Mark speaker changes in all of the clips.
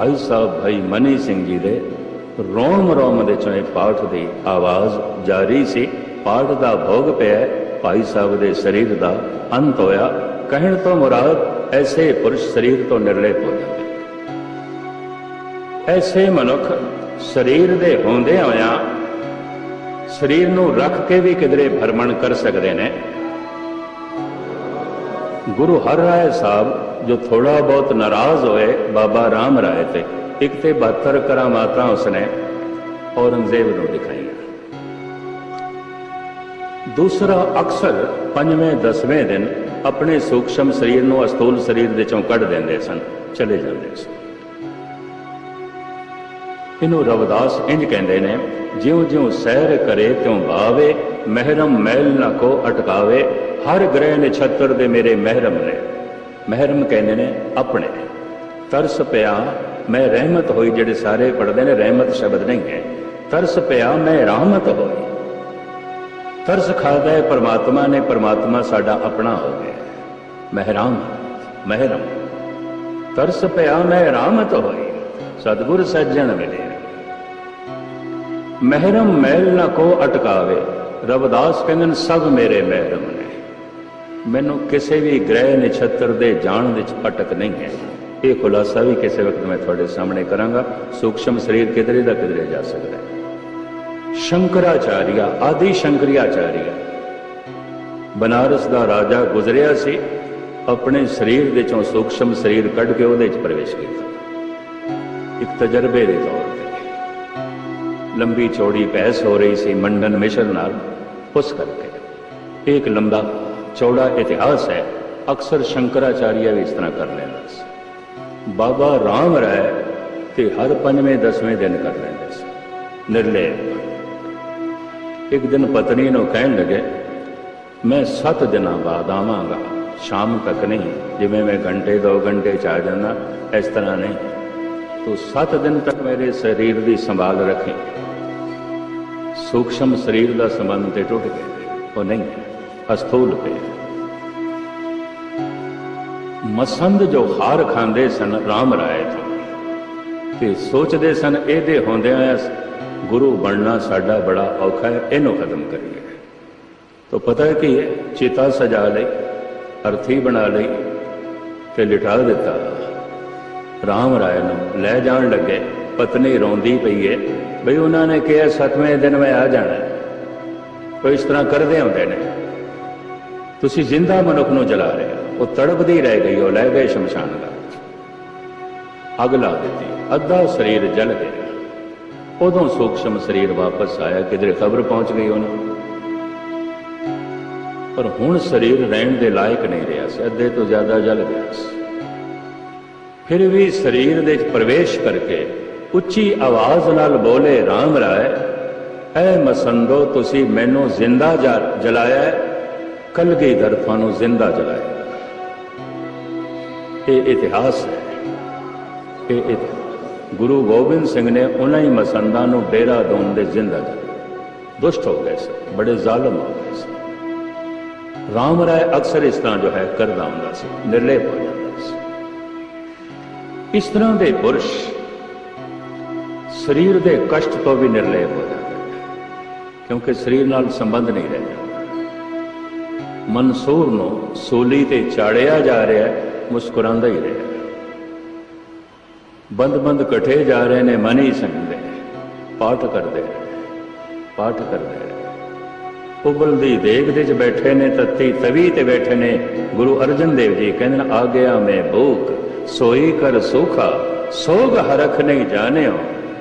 Speaker 1: ਭਾਈ ਸਾਹਿਬ ਭਾਈ ਮਨੀ ਸਿੰਘ ਜੀ ਦੇ ਰੋਮ ਰੋਮ ਦੇ ਚੋਂ ਪਾਠ ਦੀ ਆਵਾਜ਼ ਜਾਰੀ ਸੀ। ਪਾਠ ਦਾ ਭੋਗ ਪਿਆ, ਭਾਈ ਸਾਹਿਬ ਦੇ ਸਰੀਰ ਦਾ ਅੰਤ ਹੋਇਆ। ਕਹਿਣ ਤੋਂ ਮੁਰਾਦ, ਐਸੇ ਪੁਰਸ਼ ਸਰੀਰ ਤੋਂ ਨਿਰਲੇਪ ਹੋ ਜਾਂਦੇ। ਐਸੇ ਮਨੁੱਖ ਸਰੀਰ ਦੇ ਹੁੰਦੇ ਹੋਇਆ ਸਰੀਰ ਨੂੰ ਰੱਖ ਕੇ ਵੀ ਕਿਧਰੇ ਭਰਮਣ ਕਰ ਸਕਦੇ ਨੇ। ਗੁਰੂ ਹਰ ਰਾਏ ਸਾਹਿਬ ਜੋ ਥੋੜਾ ਬਹੁਤ ਨਾਰਾਜ਼ ਹੋਏ ਬਾਬਾ ਰਾਮ ਰਾਏ ਤੇ, ਇੱਕ ਤੇ 72 ਕਰਾਮਾਤਾਂ ਉਸਨੇ ਔਰੰਗਜ਼ੇਬ ਨੂੰ ਦਿਖਾਈਆਂ। ਦੂਸਰਾ ਅਕਸਰ ਪੰਜਵੇਂ, ਦਸਵੇਂ ਦਿਨ ਆਪਣੇ ਸੂਖਸ਼ਮ ਸਰੀਰ ਨੂੰ ਅਸਤੂਲ ਸਰੀਰ ਦੇ ਚੋਂ ਕੱਢ ਦਿੰਦੇ ਸਨ, ਚਲੇ ਜਾਂਦੇ ਸਨ। ਇਹਨੂੰ ਰਵਦਾਸ ਇੰਜ ਕਹਿੰਦੇ ਨੇ ਜਿਉਂ ਜਿਉਂ ਸਹਿਰ ਕਰੇ ਤਿਉ ਭਾਵੇ ਮਹਿਰਮ ਮੈਲ ਨਾ ਕੋ ਅਟਕਾਵੇ ਹਰ ਗ੍ਰਹਿ ਨਛੱਤਰ ਦੇ ਮੇਰੇ ਮਹਿਰਮ ਨੇ। ਮਹਿਰਮ ਕਹਿੰਦੇ ਨੇ ਆਪਣੇ। ਤਰਸ ਪਿਆ ਮੈਂ ਰਹਿਮਤ ਹੋਈ ਜਿਹੜੇ ਸਾਰੇ ਪੜਦੇ ਨੇ, ਰਹਿਮਤ ਸ਼ਬਦ ਨਹੀਂ ਹੈ। ਤਰਸ ਪਿਆ ਮੈਂ ਰਹਿਮਤ ਹੋਈ। ਤਰਸ ਖਾਦਾ ਹੈ ਪਰਮਾਤਮਾ ਨੇ, ਪਰਮਾਤਮਾ ਸਾਡਾ ਆਪਣਾ ਹੋ ਗਿਆ। ਮਹਿਰਾਮ ਮਹਿਰਮ। ਤਰਸ ਪਿਆ ਮੈਂ ਰਹਿਮਤ ਹੋਈ। ਸਤਿਗੁਰ ਸੱਜਣ ਮਿਲੇ। ਮਹਿਰਮ ਮੈਲ ਨਾ ਕੋ ਅਟਕਾਵੇ। ਰਵਦਾਸ ਕਹਿੰਦੇ ਨੇ, ਸਭ ਮੇਰੇ ਮਹਿਰਮ। ਮੈਨੂੰ ਕਿਸੇ ਵੀ ਗ੍ਰਹਿ ਨਛੱਤਰ ਦੇ ਜਾਣ ਵਿੱਚ ਅਟਕ ਨਹੀਂ ਹੈ। ਇਹ ਖੁਲਾਸਾ ਵੀ ਕਿਸੇ ਵਕਤ ਮੈਂ ਤੁਹਾਡੇ ਸਾਹਮਣੇ ਕਰਾਂਗਾ। ਸੂਖਸ਼ਮ ਸਰੀਰ ਕਿਧਰੇ ਦਾ ਕਿਧਰੇ ਜਾ ਸਕਦਾ ਹੈ। ਸ਼ੰਕਰਾਚਾਰੀਆ, ਆਦਿ ਸ਼ੰਕਰਿਆਚਾਰੀਆ। ਬਨਾਰਸ ਦਾ ਰਾਜਾ ਗੁਜ਼ਰਿਆ ਸੀ। ਆਪਣੇ ਸਰੀਰ ਦੇ ਚੋਂ ਸੂਖਸ਼ਮ ਸਰੀਰ ਕੱਢ ਕੇ ਉਹਦੇ ਵਿੱਚ ਪ੍ਰਵੇਸ਼ ਕੀਤਾ। ਇੱਕ ਤਜਰਬੇ ਦੇ ਤੌਰ ਤੇ। ਲੰਬੀ ਚੌੜੀ ਬਹਿਸ ਹੋ ਰਹੀ ਸੀ ਮੰਡਨ ਮਿਸ਼ਰ ਨਾਲ। ਉਸ ਕਰਕੇ। ਇੱਕ ਲੰਬਾ ਚੌੜਾ ਇਤਿਹਾਸ ਹੈ, ਅਕਸਰ ਸ਼ੰਕਰਾਚਾਰੀਆ ਵੀ ਇਸ ਤਰ੍ਹਾਂ ਕਰ ਲੈਂਦਾ ਸੀ। ਬਾਬਾ ਰਾਮ ਰਾਏ ਤੇ ਹਰ ਪੰਜਵੇਂ, ਦਸਵੇਂ ਦਿਨ ਕਰ ਲੈਂਦੇ ਸੀ। ਨਿਰਲੇ। ਇੱਕ ਦਿਨ ਪਤਨੀ ਨੂੰ ਕਹਿਣ ਲੱਗੇ, ਮੈਂ 7 ਦਿਨਾਂ ਬਾਅਦ ਆਵਾਂਗਾ, ਸ਼ਾਮ ਤੱਕ ਨਹੀਂ, ਜਿਵੇਂ ਮੈਂ ਘੰਟੇ 2 ਘੰਟੇ ਚ ਆ ਜਾਂਦਾ, ਇਸ ਤਰ੍ਹਾਂ ਨਹੀਂ। ਤੂੰ 7 ਦਿਨ ਤੱਕ ਮੇਰੇ ਸਰੀਰ ਦੀ ਸੰਭਾਲ ਰੱਖੇ। ਸੂਖਸ਼ਮ ਸਰੀਰ ਦਾ ਸੰਬੰਧ ਤੇ ਟੁੱਟ ਗਿਆ। ਉਹ ਨਹੀਂ। ਅਸਥੂਲ ਪੇ ਮਸੰਦ ਜੋ ਹਾਰ ਖਾਂਦੇ ਸਨ, ਰਾਮ ਰਾਏ ਤੋਂ। ਤੇ ਸੋਚਦੇ ਸਨ, ਇਹਦੇ ਹੁੰਦਿਆਂ ਗੁਰੂ ਬਣਨਾ ਸਾਡਾ ਬੜਾ ਔਖਾ ਹੈ, ਇਹਨੂੰ ਖਤਮ ਕਰੀਏ। ਤਾਂ ਪਤਾ ਹੈ ਕਿ ਚਿਤਾ ਸਜਾ ਲਈ, ਅਰਥੀ ਬਣਾ ਲਈ ਤੇ ਲਿਟਾ ਦਿੱਤਾ। ਰਾਮ ਰਾਏ ਨੂੰ ਲੈ ਜਾਣ ਲੱਗੇ, ਪਤਨੀ ਰੋਂਦੀ ਪਈ ਹੈ ਬਈ ਉਹਨਾਂ ਨੇ ਕਿਹਾ, ਸਤਵੇਂ ਦਿਨ ਮੈਂ ਆ ਜਾਣਾ। ਕੋਈ ਇਸ ਤਰ੍ਹਾਂ ਕਰਦੇ ਹੁੰਦੇ ਨੇ। ਤੁਸੀਂ ਜ਼ਿੰਦਾ ਮਨੁੱਖ ਨੂੰ ਜਲਾ ਰਹੇ ਹੋ। ਉਹ ਤੜਪਦੀ ਰਹਿ ਗਈ, ਉਹ ਲੈ ਗਏ ਸ਼ਮਸ਼ਾਨ ਦਾ ਅੱਗ ਲਾ ਦਿੱਤੀ। ਅੱਧਾ ਸਰੀਰ ਜਲ ਗਿਆ। ਉਦੋਂ ਸੂਖਸ਼ਮ ਸਰੀਰ ਵਾਪਸ ਆਇਆ। ਕਿਧਰੇ ਖਬਰ ਪਹੁੰਚ ਗਈ ਉਹਨੂੰ? ਪਰ ਹੁਣ ਸਰੀਰ ਰਹਿਣ ਦੇ ਲਾਇਕ ਨਹੀਂ ਰਿਹਾ ਸੀ। ਅੱਧੇ ਤੋਂ ਜ਼ਿਆਦਾ ਜਲ ਗਿਆ ਸੀ। ਫਿਰ ਵੀ ਸਰੀਰ ਦੇ ਵਿੱਚ ਪ੍ਰਵੇਸ਼ ਕਰਕੇ ਉੱਚੀ ਆਵਾਜ਼ ਨਾਲ ਬੋਲੇ RAM ਰਾਏ, ਐ ਮਸੰਦੋ, ਤੁਸੀਂ ਮੈਨੂੰ ਜ਼ਿੰਦਾ ਜਲਾਇਆ ਕੱਲਗੀ ਦਰਫਾਂ ਨੂੰ ਜ਼ਿੰਦਾ ਜਲਾਇਆ ਇਹ ਇਤਿਹਾਸ ਹੈ। ਇਹ ਗੁਰੂ ਗੋਬਿੰਦ ਸਿੰਘ ਨੇ ਉਹਨਾਂ ਹੀ ਮਸੰਦਾਂ ਨੂੰ ਡੇਰਾ ਦੋਨ ਦੇ ਜ਼ਿੰਦਾ ਜਲਾਇਆ ਦੁਸ਼ਟ ਹੋ ਗਏ ਸੀ। ਬੜੇ ਜ਼ਾਲਮ ਹੋ ਗਏ ਸੀ। ਰਾਮ ਰਾਏ ਅਕਸਰ ਇਸ ਤਰ੍ਹਾਂ ਜੋ ਹੈ ਕਰਦਾ ਹੁੰਦਾ ਸੀ। ਨਿਰਲੇਪ ਹੋ ਜਾਂਦਾ ਸੀ। ਇਸ ਤਰ੍ਹਾਂ ਦੇ ਪੁਰਸ਼ ਸਰੀਰ ਦੇ ਕਸ਼ਟ ਤੋਂ ਵੀ ਨਿਰਲੇਪ ਹੋ ਜਾਂਦੇ ਕਿਉਂਕਿ ਸਰੀਰ ਨਾਲ ਸੰਬੰਧ ਨਹੀਂ ਰਹਿੰਦਾ। ਮਨਸੂਰ ਨੂੰ ਸੋਲੀ ਤੇ ਚਾੜਿਆ ਜਾ ਰਿਹਾ ਹੈ, ਮੁਸਕਰਾਉਂਦਾ ਹੀ ਰਿਹਾ ਬੰਦ ਬੰਦ ਇਕੱਠੇ ਜਾ ਰਹੇ ਨੇ, ਮਨ ਹੀ ਸੰਗਦੇ ਪਾਠ ਕਰਦੇ ਪਾਠ ਕਰਦੇ ਉਬਲਦੀ ਦੇਗ ਦੇ ਚ ਬੈਠੇ ਨੇ, ਤੱਤੀ ਤਵੀ ਤੇ ਬੈਠੇ ਨੇ। ਗੁਰੂ ਅਰਜਨ ਦੇਵ ਜੀ ਕਹਿੰਦੇ ਨੇ, ਆ ਗਿਆ ਮੈਂ ਭੂਖ ਸੋਈ ਕਰ ਸੁਖਾ, ਸੋਗ ਹਰਖ ਨਹੀਂ ਜਾਣਿਓ।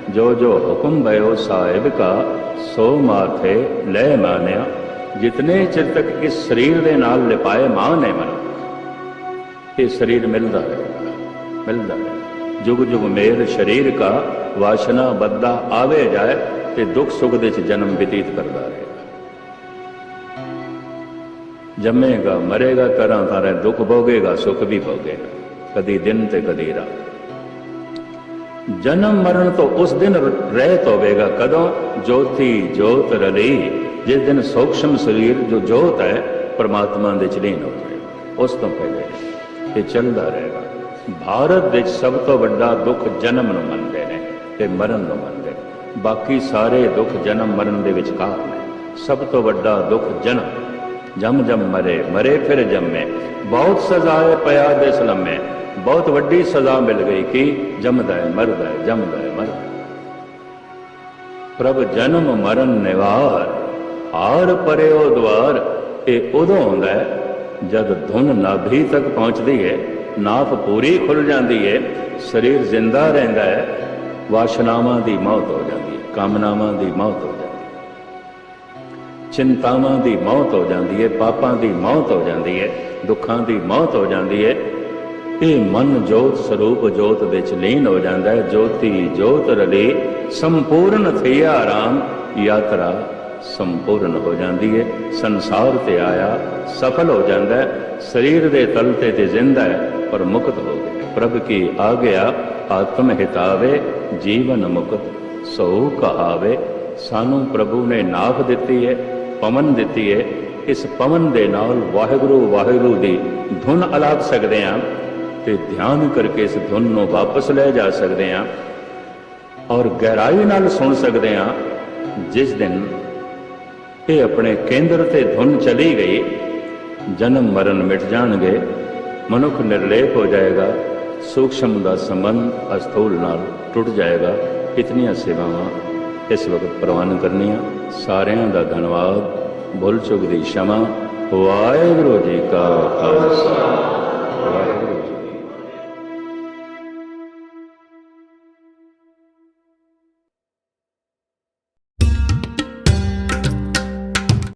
Speaker 1: ਜੋ ਜੋ ਹੁਕਮ ਭਇਓ ਸਾਹਿਬ ਕਾ, ਸੋ ਮਾਥੇ ਲੈ ਮਾਨਿਆ। ਜਿਤਨੇ ਚਿਰ ਤੱਕ ਇਸ ਸਰੀਰ ਦੇ ਨਾਲ ਲਿਪਾਏ ਮਾਨ ਹੈ ਮਨ, ਇਹ ਸਰੀਰ ਮਿਲਦਾ ਰਹੇਗਾ ਮਿਲਦਾ ਹੈ। ਜੁਗ ਜੁਗ ਮੇਲ ਸਰੀਰ ਕਾ ਵਾਸ਼ਨਾ ਬੱਦਾ ਆਵੇ ਜਾਏ ਤੇ ਦੁੱਖ ਸੁੱਖ ਦੇ ਚ ਜਨਮ ਬਤੀਤ ਕਰਦਾ ਰਹੇਗਾ ਜੰਮੇਗਾ, ਮਰੇਗਾ ਤਰ੍ਹਾਂ ਤਰ੍ਹਾਂ ਦੁੱਖ ਭੋਗੇਗਾ, ਸੁੱਖ ਵੀ ਭੋਗੇਗਾ, ਕਦੀ ਦਿਨ ਤੇ ਕਦੀ ਰਾਤ। ਜਨਮ ਮਰਨ ਤੋਂ ਉਸ ਦਿਨ ਰਹਿਤ ਹੋਵੇਗਾ, ਕਦੋਂ ਜੋਤੀ ਜੋਤ ਰਲੀ। ਜਿਸ ਦਿਨ ਸੂਖਸ਼ਮ ਸਰੀਰ ਜੋ ਜੋਤ ਹੈ, ਪਰਮਾਤਮਾ ਦੇ ਚ ਲੀਨ ਹੋ ਜਾਏ ਉਸ ਤੋਂ ਪਹਿਲੇ ਇਹ ਚੱਲਦਾ ਰਹੇਗਾ। ਭਾਰਤ ਵਿੱਚ ਸਭ ਤੋਂ ਵੱਡਾ ਦੁੱਖ ਜਨਮ ਨੂੰ ਮੰਨਦੇ ਨੇ ਤੇ ਮਰਨ ਨੂੰ ਮੰਨਦੇ ਨੇ। ਬਾਕੀ ਸਾਰੇ ਦੁੱਖ ਜਨਮ ਮਰਨ ਦੇ ਵਿਚਕਾਰ ਨੇ। ਸਭ ਤੋਂ ਵੱਡਾ ਦੁੱਖ ਜਨਮ। ਜਮ ਜਮ ਮਰੇ ਮਰੇ ਫਿਰ ਜੰਮੇ। ਬਹੁਤ ਸਜ਼ਾਏ ਪਿਆ ਦੇ ਸਲਮੇ ਬਹੁਤ ਵੱਡੀ ਸਜ਼ਾ ਮਿਲ ਗਈ ਕਿ ਜੰਮਦਾ ਹੈ, ਮਰਦਾ ਹੈ, ਜੰਮਦਾ ਹੈ, ਮਰਦਾ ਪ੍ਰਭ ਜਨਮ ਮਰਨ ਨਿਵਾਰ। ਹਾਰ ਪਰਿਓ ਦਵਾਰ, ਇਹ ਉਦੋਂ ਆਉਂਦਾ ਹੈ ਜਦ ਧੁਨ ਨਾਭੀ ਤੱਕ ਪਹੁੰਚਦੀ ਹੈ ਨਾਫ ਪੂਰੀ ਖੁੱਲ ਜਾਂਦੀ ਹੈ, ਸਰੀਰ ਜ਼ਿੰਦਾ ਰਹਿੰਦਾ ਹੈ, ਵਾਸ਼ਨਾਵਾਂ ਦੀ ਮੌਤ ਹੋ ਜਾਂਦੀ ਹੈ, ਕਾਮਨਾਵਾਂ ਦੀ ਮੌਤ ਹੋ ਜਾਂਦੀ ਹੈ। ਚਿੰਤਾਵਾਂ ਦੀ ਮੌਤ ਹੋ ਜਾਂਦੀ ਹੈ, ਪਾਪਾਂ ਦੀ ਮੌਤ ਹੋ ਜਾਂਦੀ ਹੈ, ਦੁੱਖਾਂ ਦੀ ਮੌਤ ਹੋ ਜਾਂਦੀ ਹੈ। ਇਹ ਮਨ ਜੋਤ ਸਰੂਪ ਜੋਤ ਵਿੱਚ ਲੀਨ ਹੋ ਜਾਂਦਾ ਹੈ, ਜੋਤੀ ਜੋਤ ਰਲੀ, ਸੰਪੂਰਨ ਥਿਆ ਆਰਾਮ ਯਾਤਰਾ ਸੰਪੂਰਨ ਹੋ ਜਾਂਦੀ ਹੈ ਸੰਸਾਰ ਤੇ ਆਇਆ, ਸਫਲ ਹੋ ਜਾਂਦਾ ਸਰੀਰ ਦੇ ਤਲ ਤੇ ਤੇ ਜ਼ਿੰਦਾ ਹੈ ਪਰ ਮੁਕਤ ਹੋ ਗਿਆ। ਪ੍ਰਭ ਕੀ ਆ ਗਿਆ ਆਤਮ ਹਿਤਾਵੇ, ਜੀਵਨ ਮੁਕਤ। ਸੋ ਕਹਾਵੇ, ਸਾਨੂੰ ਪ੍ਰਭੂ ਨੇ ਨਾਭ ਦਿੱਤੀ ਹੈ ਪਵਨ ਦਿੱਤੀ ਹੈ ਇਸ ਪਵਨ ਦੇ ਨਾਲ ਵਾਹਿਗੁਰੂ ਵਾਹਿਗੁਰੂ ਦੀ ਧੁਨ ਅਲਾਪ ਸਕਦੇ ਹਾਂ ਤੇ ਧਿਆਨ ਕਰਕੇ ਇਸ ਧੁਨ ਨੂੰ ਵਾਪਸ ਲੈ ਜਾ ਸਕਦੇ ਹਾਂ ਔਰ ਗਹਿਰਾਈ ਨਾਲ ਸੁਣ ਸਕਦੇ ਹਾਂ ਜਿਸ ਦਿਨ ਇਹ ਆਪਣੇ ਕੇਂਦਰ ਤੇ ਧੁਨ ਚਲੀ ਗਈ। ਜਨਮ ਮਰਨ ਮਿਟ ਜਾਣਗੇ। ਮਨੁੱਖ ਨਿਰਲੇਪ ਹੋ ਜਾਏਗਾ। ਸੂਖਸ਼ਮ ਦਾ ਸੰਬੰਧ ਅਸਥੂਲ ਨਾਲ ਟੁੱਟ ਜਾਏਗਾ। ਇਤਨੀਆਂ ਸੇਵਾਵਾਂ ਇਸ ਵਕਤ ਪ੍ਰਵਾਨ ਕਰਨੀਆਂ। ਸਾਰਿਆਂ ਦਾ ਧੰਨਵਾਦ। ਭੁੱਲ ਚੁੱਕ ਦੀ ਸ਼ਮਾ। ਵਾਹਿਗੁਰੂ ਜੀ ਕਾ ਖਾਲਸਾ। ਵਾਹਿਗੁਰੂ